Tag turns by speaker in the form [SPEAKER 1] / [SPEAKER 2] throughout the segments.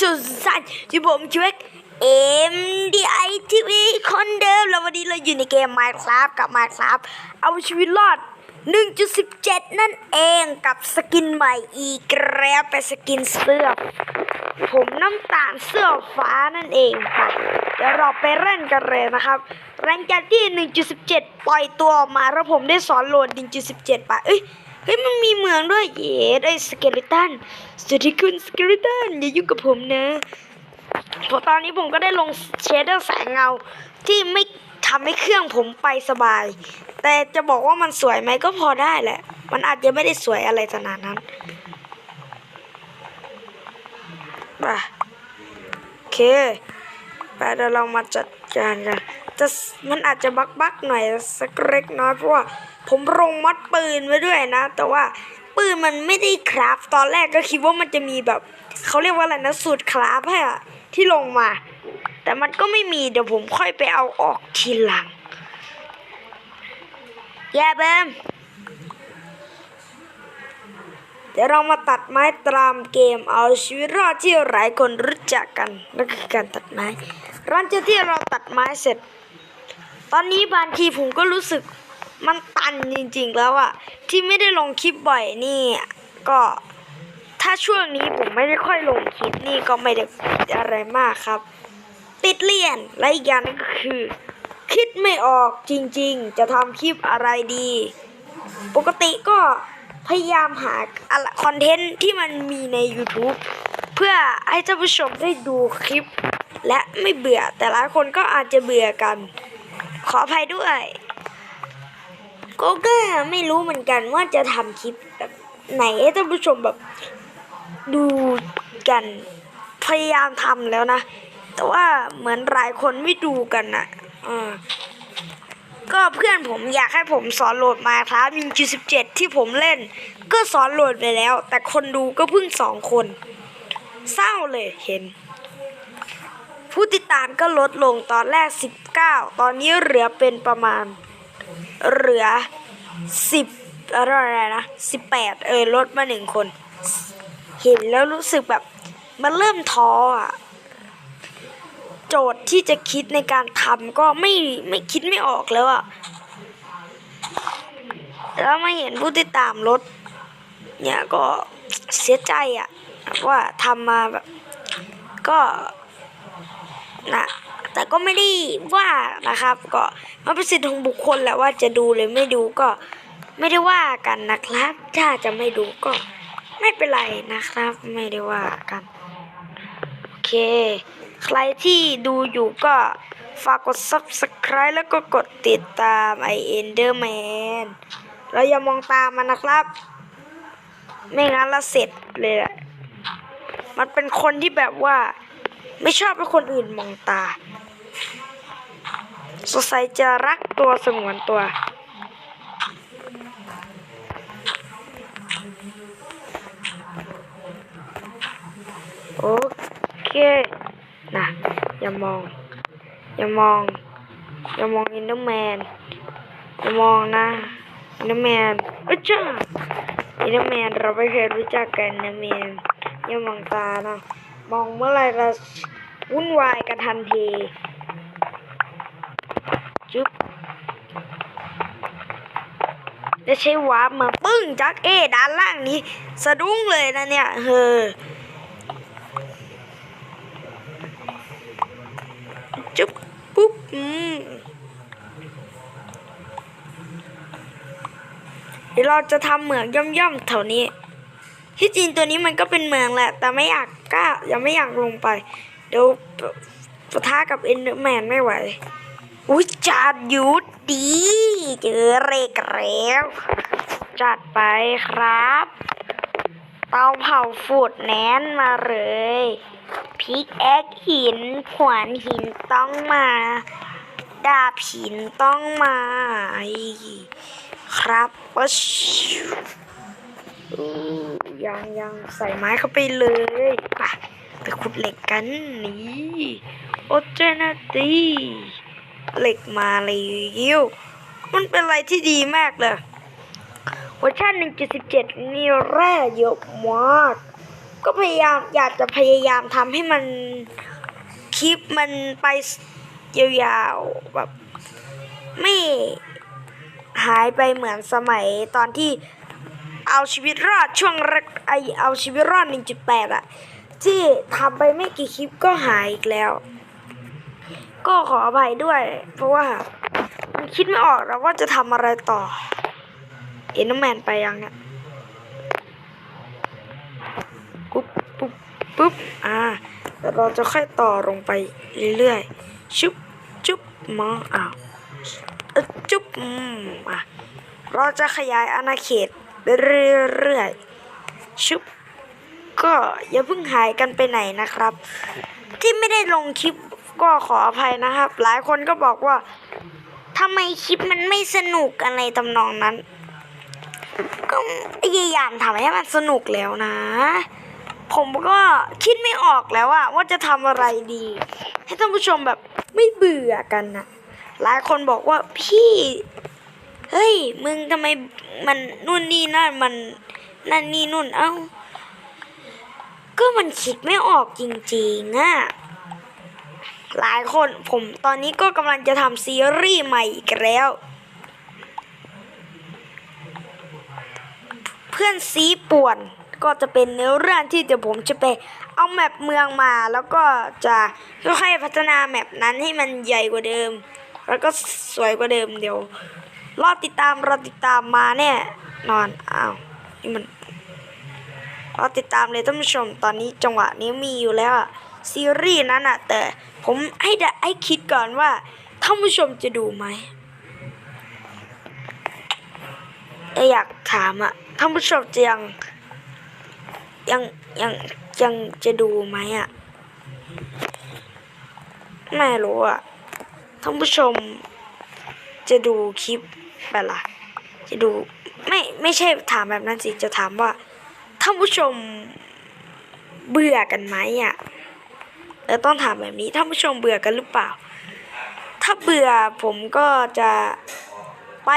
[SPEAKER 1] สุสันที่ผมช่วยเอ็มดีไอทีวีคนเดิมแล้ววันนี้เราอยู่ในเกม Minecraft กับ Minecraft เอาชีวิตรอด 1.17 นั่นเองกับสกินใหม่อีกแล้วเป็นสกินเสื้อ ผมน้ำตาลเสื้อฟ้านั่นเองค่ะ เดี๋ยวเราไปเล่นกันเลยนะครับ แรงจากที่ 1.17 ปล่อยตัวออกมาแล้วผมได้สอนโหลด 1.17 ไปเอ้ย เฮ้ยมันมีเมืองด้วยเย้ได้สเกเลตันสวัสดีคุณสเกเลตันอย่ายุ่งกับผมนะเพราะตอนนี้ผมก็ได้ลงเชดเดอร์แสงเงาที่ไม่ทำให้เครื่องผมไปสบาย แต่จะบอกว่ามันสวยไหมก็พอได้แหละ มันอาจจะไม่ได้สวยอะไรขนาดนั้นไปโอเคไปเดี๋ยวเรามาจัดการกัน จะมันอาจจะบักบักๆหน่อยสักเล็กน้อยเพราะว่าผมลงมัดปืนไว้ด้วยนะ แต่ว่าปืนมันไม่ได้คราฟตอนแรกก็คิดว่ามันจะมีแบบเขาเรียกว่าอะไรนะสูตรคราฟให้อะที่ลงมา แต่มันก็ไม่มีเดี๋ยวผมค่อยไปเอาออกทีหลังแย่เบมเดี๋ยวเรามาตัดไม้ตามเกมเอาชีวิตรอดที่หลายคนรู้จักกันนั่นคือการตัดไม้หลังจากที่เราตัดไม้เสร็จ ตอนนี้บางทีผมก็รู้สึกมันตันจริงๆแล้วอะที่ไม่ได้ลงคลิปบ่อยนี่ก็ถ้าช่วงนี้ผมไม่ได้ค่อยลงคลิปนี่ก็ไม่ได้อะไรมากครับ ติดเรียนและอีกอย่างนึงก็คือ คิดไม่ออกจริงๆ จะทำคลิปอะไรดี ปกติก็พยายามหาอะไรคอนเทนต์ที่มันมีใน YouTube เพื่อให้ท่านผู้ชมได้ดูคลิป และไม่เบื่อแต่หลายคนก็อาจจะเบื่อกัน ขออภัยด้วยก็ก็ไม่รู้เหมือนกันว่าจะทำคลิปแบบไหนให้ท่านผู้ชมแบบดูกันพยายามทำแล้วนะ แต่ว่าเหมือนหลายคนไม่ดูกันนะอ่าก็เพื่อนผมอยากให้ผมสอนโหลดมาครับมินจูสิบเจ็ดที่ผมเล่น ก็สอนโหลดไปแล้ว แต่คนดูก็เพิ่งสองคน เศร้าเลยเห็น ผู้ติดตามก็ลดลงตอนแรก 19 ตอนนี้เหลือเป็นประมาณ เหลือ 10อะไรนะ18 เออลดมาหนึ่งคน เห็นแล้วรู้สึกแบบ มันเริ่มท้ออะ โจทย์ที่จะคิดในการทำก็ไม่ไม่คิดไม่ออกแล้วอะแล้วมาเห็นผู้ติดตามลด เนี่ยก็เสียใจอะว่าทำมาแบบ ก็ นะแต่ก็ไม่ได้ว่านะครับ ก็มันเป็นสิทธิ์ของบุคคลแหละว่าจะดูหรือไม่ดูก็ไม่ได้ว่ากันนะครับ ถ้าจะไม่ดูก็ไม่เป็นไรนะครับ ไม่ได้ว่ากันโอเค ใครที่ดูอยู่ก็ฝากกด subscribe แล้วก็กดติดตามไอเอนเดอร์แมนเราอย่ามองตามมันนะครับ ไม่งั้นเราเสร็จเลยแหละมันเป็นคนที่แบบว่า ไม่ชอบให้คนอื่นมองตา สงสัยจะรักตัวสงวนตัว โอเคนะอย่ามอง อย่ามอง อย่ามองอินเดอร์แมน อย่ามองนะอินเดอร์แมนอ้ยจ้าอินเดอร์แมนเราไม่เคยรู้จักกันนะแมนอย่ามองตานะ มองเมื่อไรเราวุ่นวายกันทันทีจุ๊บจะใช้วาร์ปมาปึ้งจักเอด้านล่างนี้ สะดุ้งเลยนะเนี่ยเฮ้อจุ๊บปุ๊บอืมเดี๋ยวเราจะทำเหมืองย่อมๆแถวนี้ ที่จริงตัวนี้มันก็เป็นเมืองแหละ แต่ไม่อยากกล้ายังไม่อยากลงไป เดี๋ยวปะทะกับเอ็นเดอร์แมนไม่ไหว อุ้ยจัดยุดดี เจอเรกแล้วจัดไปครับ เตาเผาฟูดแน่นมาเลยพิกแอคหิน ขวานหินต้องมา ดาบหินต้องมา ครับปะชิวอู้ ยังยังใส่ไม้เข้าไปเลยไปไปขุดเหล็กกันนี่โอเจนาตีเหล็กมาเลยมันเป็นอะไรที่ดีมากเลยเวอร์ชัน1.17 นี่แร่เยอะมาก ก็พยายามอยากจะพยายามทำให้มันคลิปมันไปยาวๆแบบไม่หายไปเหมือนสมัยตอนที่ เอาชีวิตรอดช่วงไอเอาชีวิตรอด 1.8อะที่ทำไปไม่กี่คลิปก็หายอีกแล้ว ก็ขออภัยด้วย เพราะว่ามันคิดไม่ออกแล้วว่าจะทำอะไรต่อ เอ็นแมนไปยังเนี่ยปุ๊บปุ๊บปุ๊บอ่าแล้วเราจะค่อยต่อลงไปเรื่อยๆ ชุบจุบมาอ้าวเอ้อจุบอืมอะเราจะขยายอาณาเขต เรื่อยๆชุบก็อย่าเพิ่งหายกันไปไหนนะครับ ที่ไม่ได้ลงคลิปก็ขออภัยนะครับ หลายคนก็บอกว่าทำไมคลิปมันไม่สนุกอะไรทำนองนั้น ก็พยายามทำให้มันสนุกแล้วนะ ผมก็คิดไม่ออกแล้วอะว่าจะทำอะไรดี ให้ท่านผู้ชมแบบไม่เบื่อกันนะหลายคนบอกว่าพี่ เฮ้ย มึงทำไมมันนู่นนี่นั่นมันนั่นนี่นู่น เอ้า ก็มันคิดไม่ออกจริงๆอะหลายคนผมตอนนี้ก็กำลังจะทำซีรีส์ใหม่อีกแล้ว เพื่อนซีป่วนก็จะเป็นเนื้อเรื่องที่เดี๋ยวผมจะไปเอาแมปเมืองมาแล้วก็จะค่อยๆพัฒนาแมปนั้นให้มันใหญ่กว่าเดิม แล้วก็สวยกว่าเดิมเดี๋ยว รอติดตามรอติดตามมาแน่นอนอ้าวนี่มันรอติดตามเลยท่านผู้ชมตอนนี้จังหวะนี้มีอยู่แล้วอะซีรีส์นั้นอะแต่ผมให้ได้ให้คิดก่อนว่าท่านผู้ชมจะดูไหมอยอยากถามอะท่านผู้ชมจะยังยังยังยังจะดูไหมอะไม่รู้อะท่านผู้ชมจะดูคลิป ไปละจะดูไม่ไม่ใช่ถามแบบนั้นสิจะถามว่าท่านผู้ชมเบื่อกันไหมอะเออต้องถามแบบนี้ท่านผู้ชมเบื่อกันหรือเปล่า ถ้าเบื่อผมก็จะไป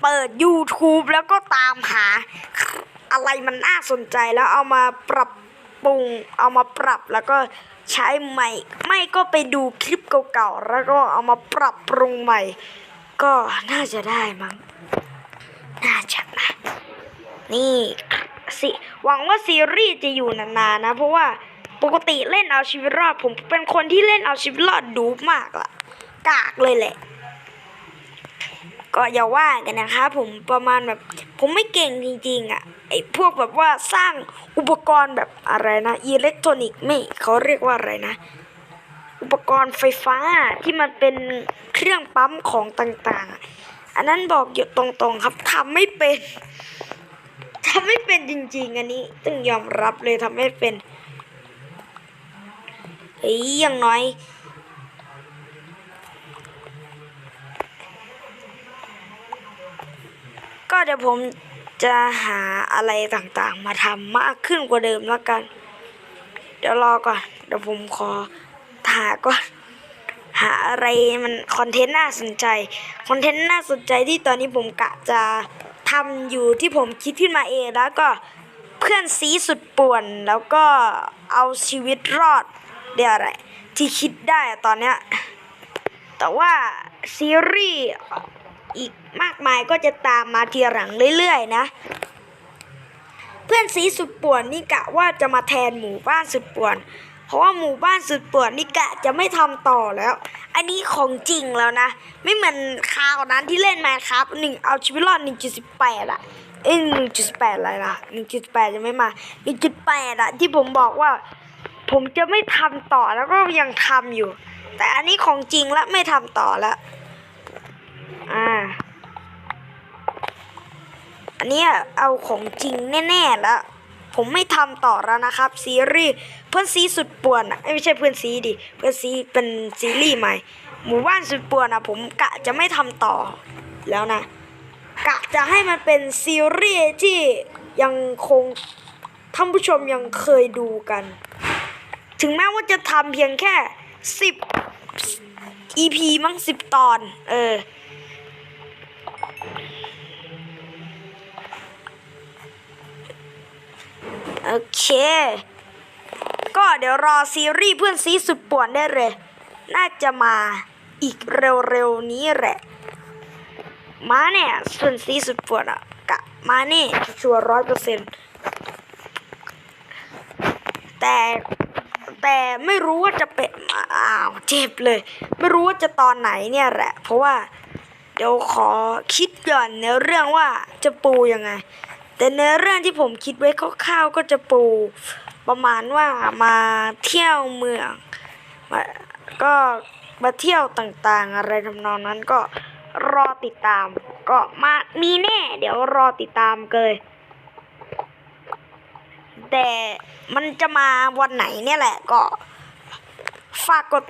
[SPEAKER 1] เปิด YouTube แล้วก็ตามหา อะไรมันน่าสนใจแล้วเอามาปรับปรุง เอามาปรับแล้วก็ใช้ใหม่ ไม่ก็ไปดูคลิปเก่าๆ แล้วก็เอามาปรับปรุงใหม่ ก็น่าจะได้มั้ง น่าจะนะนี่สิหวังว่าซีรีส์จะอยู่นานๆนะ เพราะว่าปกติเล่นเอาชีวิตรอด ผมเป็นคนที่เล่นเอาชีวิตรอดดูมากละกากเลยแหละ ก็อย่าว่ากันนะคะ ผมประมาณแบบ ผมไม่เก่งจริงๆอะไอ้พวกแบบว่าสร้างอุปกรณ์แบบอะไรนะอิเล็กทรอนิกส์ไม่เขาเรียกว่าอะไรนะ อุปกรณ์ไฟฟ้าที่มันเป็นเครื่องปั๊มของต่างๆ อันนั้นบอกอยู่ตรงๆครับทำไม่เป็นทำไม่เป็นจริง ๆ อันนี้ต้องยอมรับเลยทำไม่เป็นเฮ้ยอยังน้อยก็เดี๋ยวผมจะหาอะไรต่างๆ มาทำมากขึ้นกว่าเดิมแล้วกัน เดี๋ยวรอก่อน เดี๋ยวผมขอ หาก่อนหาอะไรมันคอนเทนต์น่าสนใจคอนเทนต์น่าสนใจที่ตอนนี้ผมกะจะทำอยู่ที่ผมคิดขึ้นมาเองแล้วก็เพื่อนซีสุดป่วนแล้วก็เอาชีวิตรอดเดี๋ยวอะไร ที่คิดได้ตอนเนี้ยแต่ว่าซีรีส์อีกมากมายก็จะตามมาทีหลังเรื่อยๆนะ เพื่อนซีสุดป่วนนี่กะว่าจะมาแทนหมู่บ้านสุดป่วน เพราะว่าหมู่บ้านสุดเป่วนนี่กะจะไม่ทำต่อแล้ว อันนี้ของจริงแล้วนะ ไม่เหมือนคราวนั้นที่เล่นมาครับหนึ่งเอาชีวิตรอดหนึ่งจุดสิบแปดอะเอ้ยหนึ่งจุดแปดอะไรล่ะหนึ่งจุดแปดยังไม่มาหนึ่งจุดแปดอะที่ผมบอกว่า ผมจะไม่ทำต่อแล้วก็ยังทำอยู่ แต่อันนี้ของจริงแล้วไม่ทำต่อแล้วอ่าอันนี้เอาของจริงแน่ๆแล้ว ผมไม่ทำต่อแล้วนะครับ ซีรีส์เพื่อนซีสุดป่วนอะไม่ใช่เพื่อนซีดิเพื่อนซีเป็นซีรีส์ใหม่ หมู่บ้านสุดป่วนอะผมกะจะไม่ทำต่อแล้วนะ กะจะให้มันเป็นซีรีส์ที่ยังคงท่านผู้ชมยังเคยดูกัน ถึงแม้ว่าจะทำเพียงแค่สิบ EP มั้งสิบตอน เออ โอเค ก็เดี๋ยวรอซีรีส์เพื่อนซีสุดป่วนได้เลย น่าจะมาอีกเร็วๆนี้แหละ มาเนี่ยส่วนซีสุดป่วนอะกะมานี่ชัวร้อยเปอร์เซ็นต์แต่แต่ไม่รู้ว่าจะเป็นอ้าวเจ็บเลย ไม่รู้ว่าจะตอนไหนเนี่ยแหละ เพราะว่าเดี๋ยวขอคิดก่อนเนื้อเรื่องว่าจะปูยังไง แต่เนื้อเรื่องที่ผมคิดไว้คร่าวๆก็จะปูประมาณว่ามาเที่ยวเมืองมาก็มาเที่ยวต่างๆ อะไรทำนองนั้นก็รอติดตาม ก็มามีแน่ เดี๋ยวรอติดตามเลย แต่มันจะมาวันไหนเนี่ยแหละก็ ฝากกด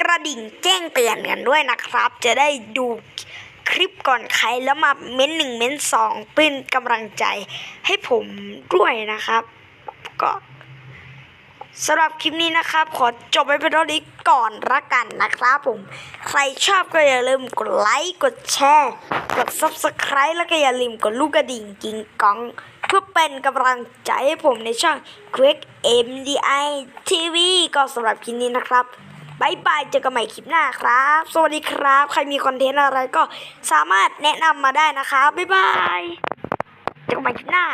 [SPEAKER 1] กระดิ่งแจ้งเตือนกันด้วยนะครับ จะได้ดู คลิปก่อนใครแล้วมาเม้นหนึ่งเม้นสองเป็นกำลังใจให้ผมด้วยนะครับ ก็สำหรับคลิปนี้นะครับ ขอจบไปเป็นเท่านี้ก่อนละกันนะครับผม ใครชอบก็อย่าลืมกดไลค์กดแชร์กด subscribe แล้วก็อย่าลืมกดลูกกระดิ่งกิงกอง เพื่อเป็นกำลังใจให้ผมในช่อง Quick MDI TV ก็สำหรับคลิปนี้นะครับ บายบายเจอกันใหม่คลิปหน้าครับ สวัสดีครับ ใครมีคอนเทนต์อะไรก็สามารถแนะนำมาได้นะคะบายบาย เจอกันใหม่คลิปหน้า